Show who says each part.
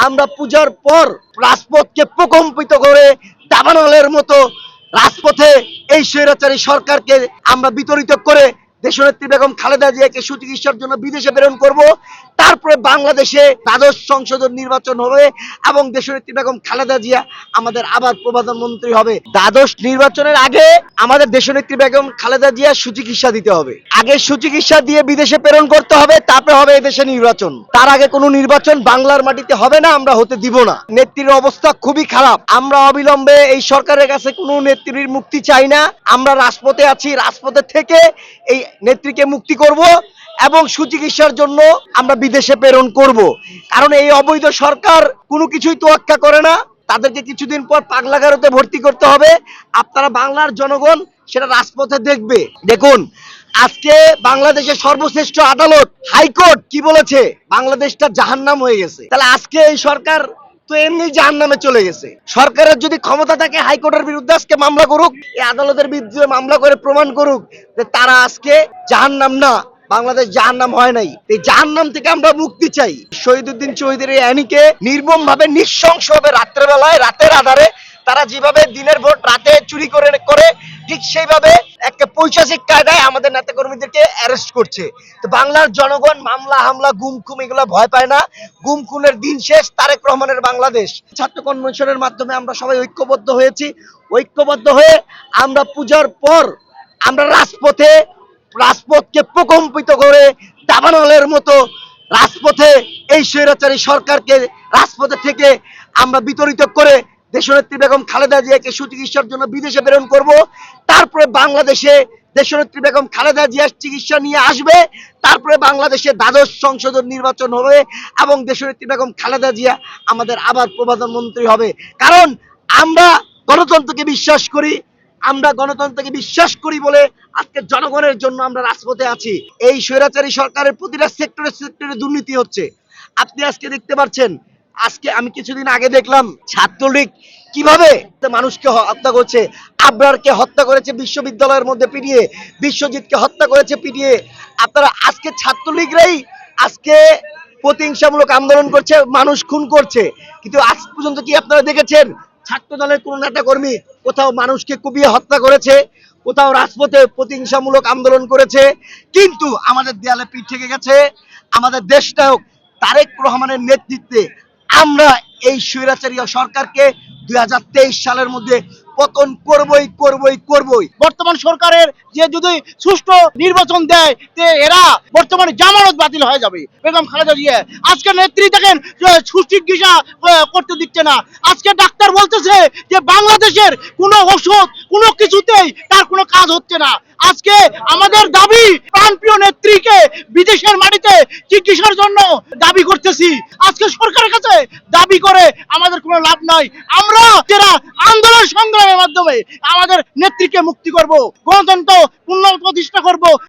Speaker 1: আমরা পূজার পর রাজপথকে প্রকম্পিত করে দাবানলের মতো রাজপথে এই স্বৈরাচারী সরকারকে আমরা বিতরিত করে দেশনেত্রী বেগম খালেদা জিয়াকে সুচিকিৎসার জন্য বিদেশে প্রেরণ করব। তারপরে বাংলাদেশে দ্বাদশ সংসদ নির্বাচন হবে এবং দেশনেত্রী বেগম খালেদা জিয়া আমাদের আবার প্রধানমন্ত্রী হবে। দ্বাদশ নির্বাচনের আগে আমাদের দেশনেত্রী বেগম খালেদা জিয়া সুচিকিৎসা দিতে হবে। আগে সুচিকিৎসা দিয়ে বিদেশে প্রেরণ করতে হবে, তারপরে হবে এদেশে নির্বাচন। তার আগে কোনো নির্বাচন বাংলার মাটিতে হবে না, আমরা হতে দিব না। নেত্রীর অবস্থা খুবই খারাপ। আমরা অবিলম্বে এই সরকারের কাছে কোনো নেত্রীর মুক্তি চাই না। আমরা রাজপথে আছি, রাজপথে থেকে এই নেত্রীকে মুক্তি করব এবং সুচিকিৎসার জন্য আমরা বিদেশে প্রেরণ করব। কারণ এই অবৈধ সরকার কোনো কিছুই তোয়াক্কা করে না। তাদেরকে কিছুদিন পর পাগলাগারোতে ভর্তি করতে হবে। আপনারা বাংলার জনগণ সেটা রাজপথে দেখবে। দেখুন, আজকে বাংলাদেশের সর্বশ্রেষ্ঠ আদালত, হাইকোর্ট কি বলেছে? বাংলাদেশটা জাহান্নাম হয়ে গেছে। তাহলে আজকে এই সরকার তো এমনি জাহান নামে চলে গেছে। সরকারের যদি ক্ষমতা থাকে, হাইকোর্টের বিরুদ্ধে আজকে মামলা করুক, এই আদালতের বিরুদ্ধে মামলা করে প্রমাণ করুক যে তারা আজকে জাহান নাম না, বাংলাদেশ যার নাম হয় নাই। এই যার নাম থেকে আমরা মুক্তি চাই। শহীদুদ্দিন চৌধুরী অ্যানিকে নির্মম ভাবে নৃশংস ভাবে রাত্রেবেলায়, রাতের আধারে তারা যেভাবে দিনের ভোট রাতে চুরি করে করে, ঠিক সেইভাবে একটা পৈশাচিক কায়দায় আমাদের নেতা কর্মীদেরকে অ্যারেস্ট করছে। তো বাংলার জনগণ মামলা, হামলা গুম খুম এগুলো ভয় পায় না। গুম খুনের দিন শেষ, তারেক রহমানের বাংলাদেশ। ছাত্র কনভেনশনের মাধ্যমে আমরা সবাই ঐক্যবদ্ধ হয়েছি। ঐক্যবদ্ধ হয়ে আমরা পূজার পর আমরা রাজপথে, রাজপথকে প্রকম্পিত করে দাবানলের মতো রাজপথে এই স্বৈরাচারী সরকারকে রাজপথে থেকে আমরা বিতরিত করে দেশনেত্রী বেগম খালেদা জিয়াকে সুচিকিৎসার জন্য বিদেশে প্রেরণ করব। তারপরে বাংলাদেশে দেশনেত্রী বেগম খালেদা জিয়ার চিকিৎসা নিয়ে আসবে। তারপরে বাংলাদেশে দ্বাদশ সংসদ নির্বাচন হবে এবং দেশনেত্রী বেগম খালেদা জিয়া আমাদের আবার প্রধানমন্ত্রী হবে। কারণ আমরা গণতন্ত্রকে বিশ্বাস করি, আমরা গণতন্ত্রকে বিশ্বাস করি বলে আজকে জনগণের জন্য আমরা রাজপথে আছি। এই স্বৈরাচারী সরকারের প্রতিটা সেক্টরে সেক্টরে দুর্নীতি হচ্ছে। আপনি আজকে দেখতে পাচ্ছেন আজকে আমি কিছুদিন আগে দেখলাম ছাত্রলীগ কীভাবে মানুষকে হত্যা করছে, আবরারকে হত্যা করেছে, বিশ্ববিদ্যালয়ের মধ্যে পিটিয়ে, বিশ্বজিৎকে হত্যা করেছে, পিটিয়ে। আপনারা আজকে ছাত্রলীগরাই আজকে প্রতিহিংসামূলক আন্দোলন করছে, মানুষ খুন করছে। কিন্তু আজ পর্যন্ত কি আপনারা দেখেছেন ছাত্র দলের কোন নেতা কর্মী কোথাও মানুষকে কুপিয়ে হত্যা করেছে, কোথাও রাজপথে প্রতিহিংসামূলক আন্দোলন করেছে? কিন্তু আমাদের দেয়ালে পিঠ থেকে গেছে। আমাদের দেশটাও তারেক রহমানের নেতৃত্বে আমরা এই স্বৈরাচারী সরকারকে দুই হাজার তেইশ সালের মধ্যে পতন করবই করবই করবই।
Speaker 2: বর্তমান সরকারের যে যদি সুষ্ঠু নির্বাচন দেয়, তে এরা বর্তমানে জামানত বাতিল হয়ে যাবে। বেগম খালেদা জিয়া, আজকে নেত্রী দেখেন সুচিকিৎসা করতে দিচ্ছে না। আজকে ডাক্তার বলতেছে যে বাংলাদেশের কোনো ওষুধ কোনো কিছুতেই তার কোনো কাজ হচ্ছে না। আজকে আমাদের দাবি প্রাণপ্রিয় নেত্রীকে বিদেশের মাটিতে চিকিৎসার জন্য দাবি করতেছি। আজকে সরকারের কাছে দাবি করে আমাদের কোনো লাভ নাই। আমরা যারা আন্দোলন সংগ্রামের মাধ্যমে আমাদের নেত্রীকে মুক্তি করব, গণতন্ত্র পুনঃ প্রতিষ্ঠা করব